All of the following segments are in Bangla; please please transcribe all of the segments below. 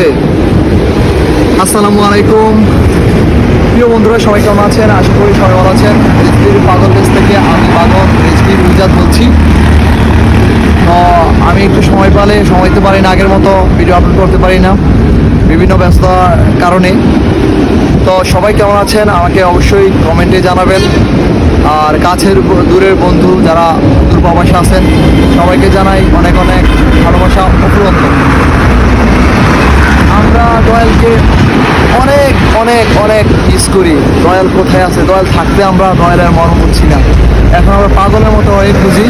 হচ্ছে আসসালামু আলাইকুম। প্রিয় বন্ধুরা, সবাই কেমন আছেন? আশা করি সবাই ভালো আছেন। রেজবির পাগল দেশ থেকে আমি পাগল রেজবির উজাদ বলছি। তো আমি একটু সময় পালে, সময় দিতে পারি না আগের মতো ভিডিও আপলোড করতে পারি না, বিভিন্ন ব্যস্ততার কারণে। তো সবাই কেমন আছেন? আমাকে অবশ্যই কমেন্টে জানাবেন। আর কাছের দূরের বন্ধু যারা দূর প্রবাসে আছেন, সবাইকে জানাই অনেক অনেক ভালোবাসা অফুরন্ত আমরা দয়ালকে অনেক অনেক অনেক মিস করি। দয়াল কোথায় আছে? দয়াল থাকতে আমরা দয়ালের মর্ম বুঝছি না। এখন আমরা পাগলের মতো হয়ে খুঁজি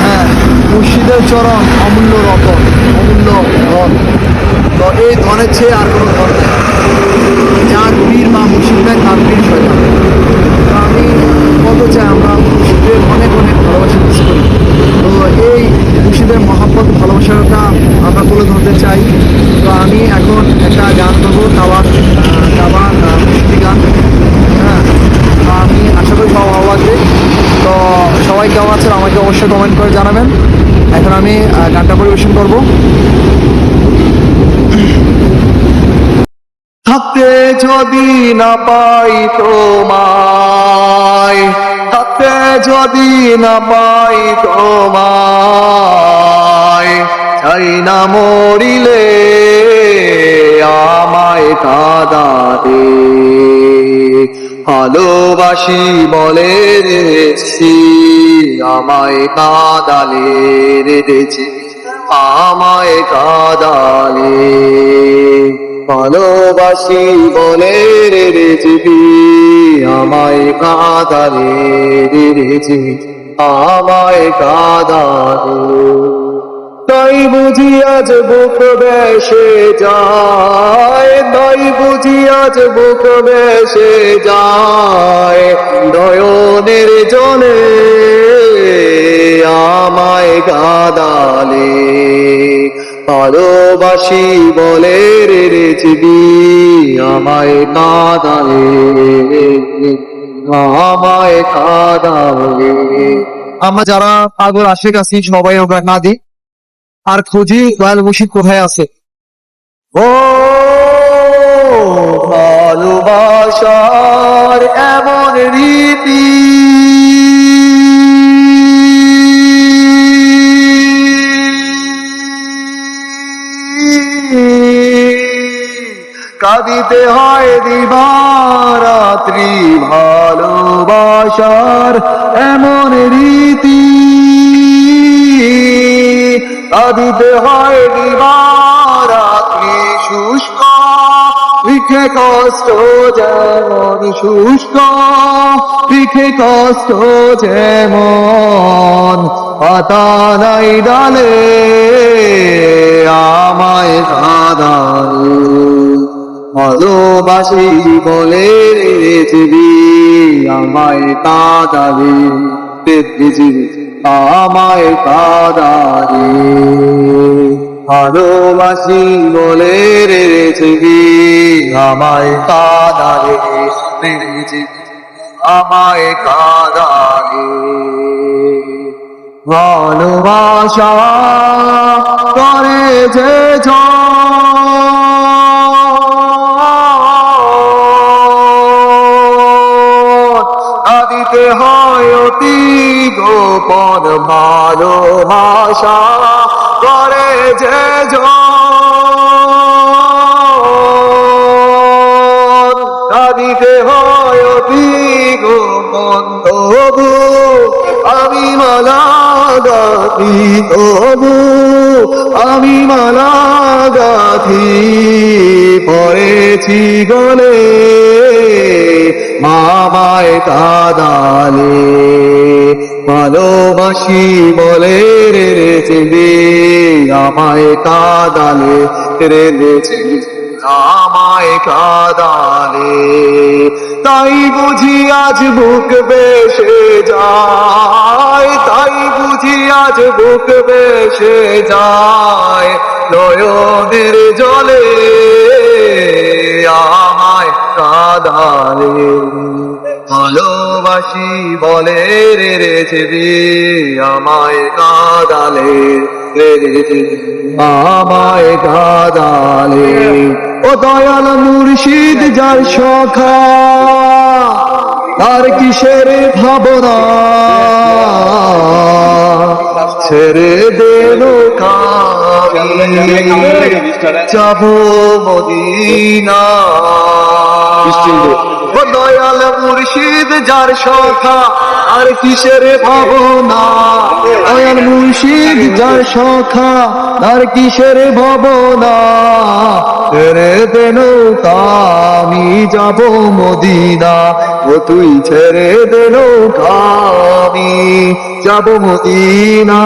হ্যাঁ মুর্শিদের চরম অমূল্য রতন অমূল্য ধন তো এই ধনের চেয়ে আর কোনো ধন যার পীর বা মুর্শিদ নেই তার পীর আমি কত চাই আমরা মুর্শিদের অনেক অনেক ভালোবাসা মিস করি তো এই মুর্শিদের মহাব্বত ভালোবাসাটা আমরা তুলে ধরতে চাই তো আমি এখন একটা গান করব কাবার কাবার মুর্শিদি গান হ্যাঁ তো আমি আশা করি সব ভালো লাগবে তো সবাই কেমন আছেন আমাকে অবশ্যই কমেন্ট করে জানাবেন। এখন আমি গানটা পরিবেশন করব। থাকতে যদি না পাই তোমায় থাকতে যদি না পাই তোমায়, চাই না মরিলে আমায় কাদাতে। ভালোবাসি বলে রেছি আমায় কাদালে রেছি আমায় কাদালে। ভালোবাসি বলে রে রেছিবি আমায় কাদালে রেছি আমায় কাদালে। তাই বুঝি আজ বুক বেসে যায়। তাই বুঝি আজ বুক বেসে যায়। নয়নের জলে আমায় কাদালে ভালোবাসি বলে রে আমায় কাদালে আমায় কাদালে আমরা যারা পাগল আশেক আছি, সবাই আমরা কাঁদি আর খুঁজি দয়াল মুর্শিদ কোথায় আছে? ও ভালোবাসার এমন রীতি। কাঁদিতে হয় দিবারাত্রি ভালোবাসার এমন রীতি। কাঁদিতে হয় দিবারাত্রি শুষ্ক। লিখে কষ্ট যেমন শুষ্ক লিখে কষ্ট যেমন পাতা নাই ডালে আমায় কাদালে। ভালোবাসি বলে রেছিবি আমায় কাদালে পেয়েছিবি আমায় কাদালে ভালোবাসি বলে রেছিবি আমায় কাদালে পেয়েছিবি আমায় কাদালে ভালোবাসা করে যে গোপন ভালোবাসা করে যে আদিতে হয় অতি গোপন আমি মালা গাথি তবু আমি মালা গাথি পড়েছি গলে মামায় কাদালে। ভালোবাসি বলে রে রেচে আমায় কাদালে রে রেচে আমায় কাদালে। তাই বুঝি আজ বুক বেসে যায়, তাই বুঝি আজ বুক বেসে যায় নয়নের জলে, আমায় কাদালে। ভালোবাসি বলে রে রে আমায় কাদালে আমায় কাদালে। ও দয়াল মুর্শিদ, যার সখা, তার কিসের ভাবনা? ছেড়ে দেন যাব মদিনা। দয়াল মুর্শিদ, যার সখা আর কিসের ভাবনা? দয়াল মুর্শিদ, যার সখা আর কিসের ভাবনা? ছেড়ে দেন আমি যাব মদিনা। ও তুই ছেড়ে দেন আমি যাব মদিনা।